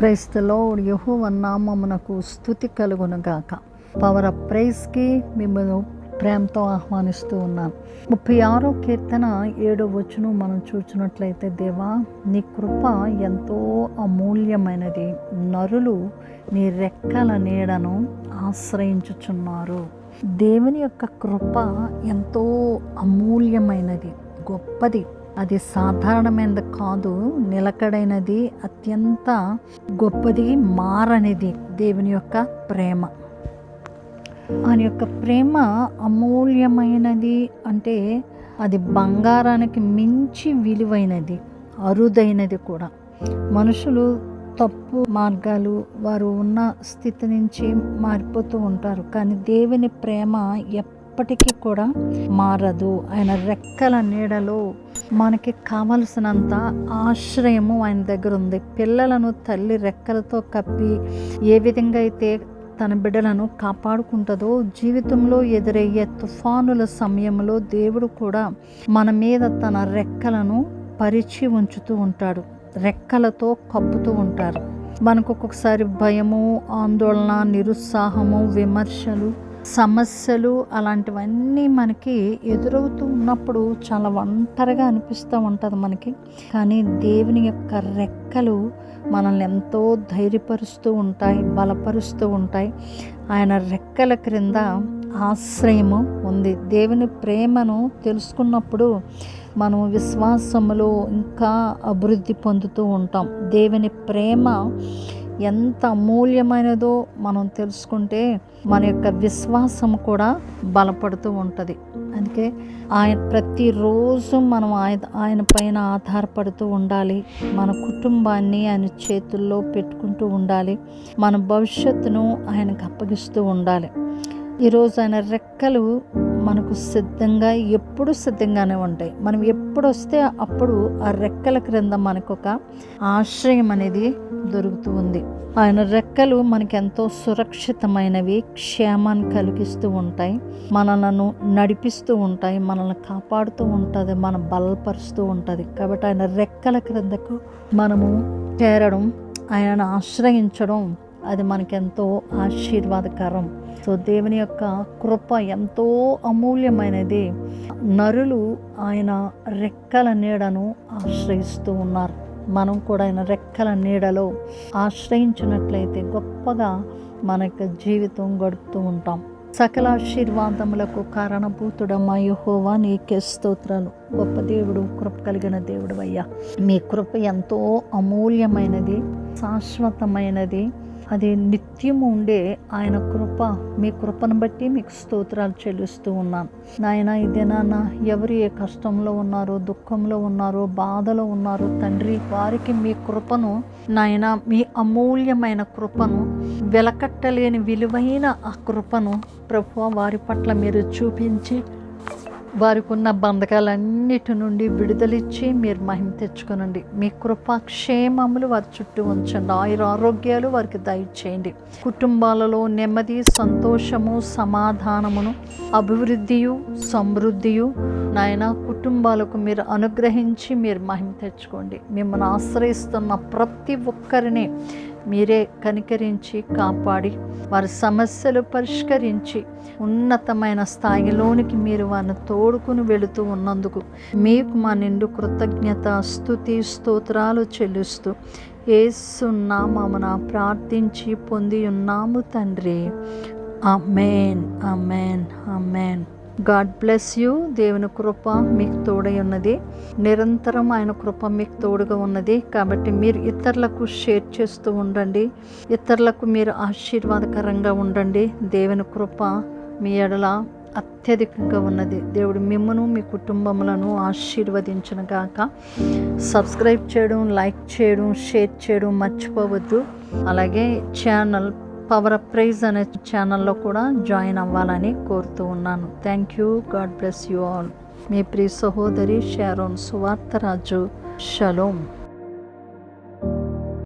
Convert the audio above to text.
ప్రైస్తలో యహో నామమునకు స్థుతి కలుగునుగాక. పవర్ ఆఫ్ ప్రైస్కి మిమ్మల్ని ప్రేమతో ఆహ్వానిస్తూ ఉన్నాను ముప్పై ఆరో కీర్తన ఏడో వచ్చును మనం చూసినట్లయితే దేవా నీ కృప ఎంతో అమూల్యమైనది. నరులు నీ రెక్కల నీడను ఆశ్రయించుచున్నారు. దేవుని యొక్క కృప ఎంతో అమూల్యమైనది గొప్పది. అది సాధారణమైనది కాదు నిలకడైనది అత్యంత గొప్పది మారనిది దేవుని యొక్క ప్రేమ. ఆయన యొక్క ప్రేమ అమూల్యమైనది అంటే అది బంగారానికి మించి విలువైనది అరుదైనది కూడా. మనుషులు తప్పు మార్గాలు వారు ఉన్న స్థితి నుంచి మారిపోతూ ఉంటారు. కానీ దేవుని ప్రేమ ఎప్పటికీ కూడా మారదు. ఆయన రెక్కల నీడలో మనకి కావలసినంత ఆశ్రయము ఆయన దగ్గర ఉంది పిల్లలను తల్లి రెక్కలతో కప్పి ఏ విధంగా అయితే తన బిడ్డలను కాపాడుకుంటుందో జీవితంలో ఎదురయ్యే తుఫానుల సమయంలో దేవుడు కూడా మన మీద తన రెక్కలను పరిచి ఉంచుతూ ఉంటాడు. రెక్కలతో కప్పుతూ ఉంటారు. మనకు ఒక్కొక్కసారి భయము ఆందోళన నిరుత్సాహము విమర్శలు సమస్యలు అలాంటివన్నీ మనకి ఎదురవుతూ ఉన్నప్పుడు చాలా ఒంటరిగా అనిపిస్తూ ఉంటుంది మనకి. కానీ దేవుని యొక్క రెక్కలు మనల్ని ఎంతో ధైర్యపరుస్తూ ఉంటాయి బలపరుస్తూ ఉంటాయి. ఆయన రెక్కల క్రింద ఆశ్రయము ఉంది. దేవుని ప్రేమను తెలుసుకున్నప్పుడు మనం విశ్వాసములో ఇంకా అభివృద్ధి పొందుతూ ఉంటాం. దేవుని ప్రేమ ఎంత అమూల్యమైనదో మనం తెలుసుకుంటే మన యొక్క విశ్వాసం కూడా బలపడుతూ ఉంటుంది. అందుకే ఆయన ప్రతిరోజు మనం ఆయన ఆయన పైన ఆధారపడుతూ ఉండాలి. మన కుటుంబాన్ని ఆయన చేతుల్లో పెట్టుకుంటూ ఉండాలి. మన భవిష్యత్తును ఆయనకు అప్పగిస్తూ ఉండాలి. ఈరోజు ఆయన రెక్కలు మనకు సిద్ధంగా ఎప్పుడు సిద్ధంగానే ఉంటాయి. మనం ఎప్పుడు వస్తే అప్పుడు ఆ రెక్కల క్రింద మనకు ఒక ఆశ్రయం అనేది దొరుకుతూ ఉంది. ఆయన రెక్కలు మనకి ఎంతో సురక్షితమైనవి క్షేమాన్ని కలిగిస్తూ ఉంటాయి. మనలను నడిపిస్తూ ఉంటాయి మనల్ని కాపాడుతూ ఉంటుంది మన బలపరుస్తూ ఉంటుంది. కాబట్టి ఆయన రెక్కల క్రిందకు మనము చేరడం ఆయనను ఆశ్రయించడం అది మనకెంతో ఆశీర్వాదకరం. సో దేవుని యొక్క కృప ఎంతో అమూల్యమైనది. నరులు ఆయన రెక్కల నీడను ఆశ్రయిస్తూ ఉన్నారు. మనం కూడా ఆయన రెక్కల నీడలో ఆశ్రయించినట్లయితే గొప్పగా మన యొక్క జీవితం గడుపుతూ ఉంటాం. సకల ఆశీర్వాదములకు కారణభూతుడమ్మా యహోవా నీకే స్తోత్రాలు. గొప్ప దేవుడు కృప కలిగిన దేవుడు అయ్యా. మీ కృప ఎంతో అమూల్యమైనది శాశ్వతమైనది. అది నిత్యము ఉండే ఆయన కృప మీ కృపను బట్టి మీకు స్తోత్రాలు చెల్లిస్తూ ఉన్నాను నాయన ఇదేనా ఎవరు ఏ కష్టంలో ఉన్నారో దుఃఖంలో ఉన్నారో బాధలో ఉన్నారో తండ్రి వారికి మీ కృపను నాయన మీ అమూల్యమైన కృపను వెలకట్టలేని విలువైన ఆ కృపను ప్రభు వారి పట్ల మీరు చూపించి వారికి ఉన్న బంధకాలన్నిటి నుండి విడుదలిచ్చి మీరు మహిమ తెచ్చుకునండి. మీ కృపాక్షేమములు వారి చుట్టూ ఉంచండి. ఆయుర ఆరోగ్యాలు వారికి దయచేయండి. కుటుంబాలలో నెమ్మది సంతోషము సమాధానమును అభివృద్ధియు సమృద్ధియు నాయన కుటుంబాలకు మీరు అనుగ్రహించి మీరు మహిమ తెచ్చుకోండి. మిమ్మల్ని ఆశ్రయిస్తున్న ప్రతి ఒక్కరిని మీరే కనికరించి కాపాడి వారి సమస్యలు పరిష్కరించి ఉన్నతమైన స్థాయిలోనికి మీరు వారిని తోడుకుని వెళుతూ ఉన్నందుకు మీకు మా నిండు కృతజ్ఞత స్థుతి స్తోత్రాలు చెల్లిస్తూ ఏసున్నామన ప్రార్థించి పొంది ఉన్నాము తండ్రి. Amen amen amen God bless you దేవుని కృప మీకు తోడై ఉన్నది. నిరంతరం ఆయన కృప మీకు తోడుగా ఉన్నది. కాబట్టి మీరు ఇతరులకు షేర్ చేస్తూ ఉండండి. ఇతరులకు మీరు ఆశీర్వాదకరంగా ఉండండి. దేవుని కృప మీ ఎడల అత్యధికంగా ఉన్నది. దేవుడు మిమ్మను మీ కుటుంబములను ఆశీర్వదించిన గాక. సబ్స్క్రైబ్ చేయడం లైక్ చేయడం షేర్ చేయడం మర్చిపోవద్దు. అలాగే ఛానల్ పవర్ అప్ ప్రైజ్ అనే ఛానల్లో కూడా జాయిన్ అవ్వాలని కోరుతూ ఉన్నాను. Thank you God bless you all మీ ప్రియ సహోదరి షారోన్ సువార్తరాజు షలోమ్